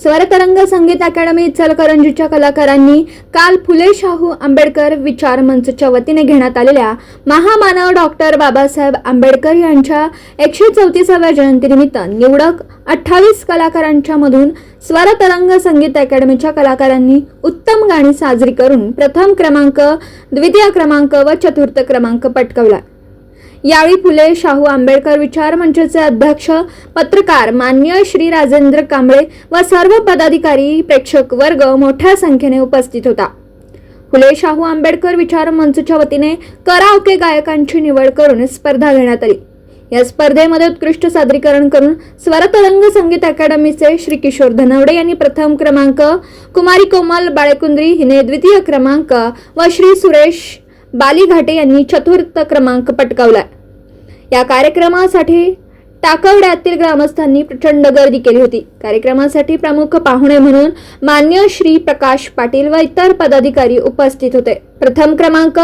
स्वरतरंग संगीत अकॅडमी इचलकरंजीच्या कलाकारांनी काल फुले शाहू आंबेडकर विचार मंचच्या वतीने घेण्यात आलेल्या महामानव डॉक्टर बाबासाहेब आंबेडकर यांच्या एकशे चौतीसाव्या जयंतीनिमित्त निवडक अठ्ठावीस कलाकारांच्या मधून स्वरतरंग संगीत अकॅडमीच्या कलाकारांनी उत्तम गाणी साजरी करून प्रथम क्रमांक द्वितीय क्रमांक व चतुर्थ क्रमांक पटकवला. यावेळी फुले शाहू आंबेडकर विचार मंचचे अध्यक्ष पत्रकार मान्य श्री राजेंद्र कांबळे व सर्व पदाधिकारी प्रेक्षक वर्ग मोठ्या संख्येने उपस्थित होता. फुले शाहू आंबेडकर विचार मंचच्या वतीने कराओके गायकांची निवड करून स्पर्धा घेण्यात आली. या स्पर्धेमध्ये उत्कृष्ट सादरीकरण करून स्वरतरंग संगीत अकादमीचे श्री किशोर धनवडे यांनी प्रथम क्रमांक कुमारी कोमल बाळेकुंद्री हिने द्वितीय क्रमांक व श्री सुरेश बालीघाटे यांनी चतुर्थ क्रमांक पटकावला या कार्यक्रमासाठी टाकवड्यातील ग्रामस्थांनी प्रचंड गर्दी केली होती. कार्यक्रमासाठी प्रमुख पाहुणे म्हणून मान्य श्री प्रकाश पाटील व इतर पदाधिकारी उपस्थित होते. प्रथम क्रमांक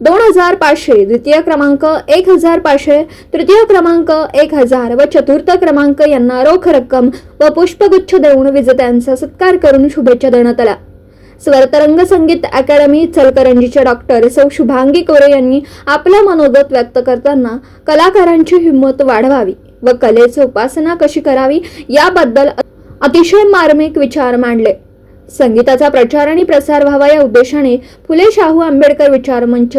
दोन हजार पाचशे द्वितीय क्रमांक एक हजार पाचशे तृतीय क्रमांक एक हजार व चतुर्थ क्रमांक यांना रोख रक्कम व पुष्पगुच्छ देऊन विजेत्यांचा सत्कार करून शुभेच्छा देण्यात आल्या. स्वरतरंग संगीत अकॅडमी चलकरंजीच्या डॉक्टर सौ शुभांगी कोरे यांनी आपलं मनोगत व्यक्त करताना कलाकारांची हिंमत वाढवावी व कलेची उपासना कशी करावी याबद्दल अतिशय मार्मिक विचार मांडले. संगीताचा प्रचार आणि प्रसार व्हावा या उद्देशाने फुले शाहू आंबेडकर विचार मंच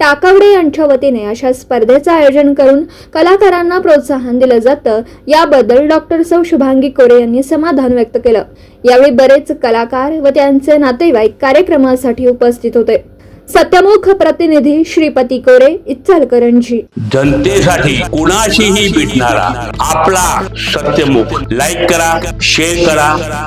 टाकवडे यांच्या वतीने अशा स्पर्धेचं आयोजन करून कलाकारांना प्रोत्साहन दिलं जातं. याबद्दल डॉक्टर सौ शुभांगी कोरे यांनी समाधान व्यक्त केलं. यावेळी बरेच कलाकार व त्यांचे नातेवाईक कार्यक्रमासाठी उपस्थित होते. सत्यमुख प्रतिनिधी श्रीपती कोरे इचलकरंजी. जनतेसाठी कुणाशीही भेटणारा आपला सत्यमुख. लाईक करा शेअर करा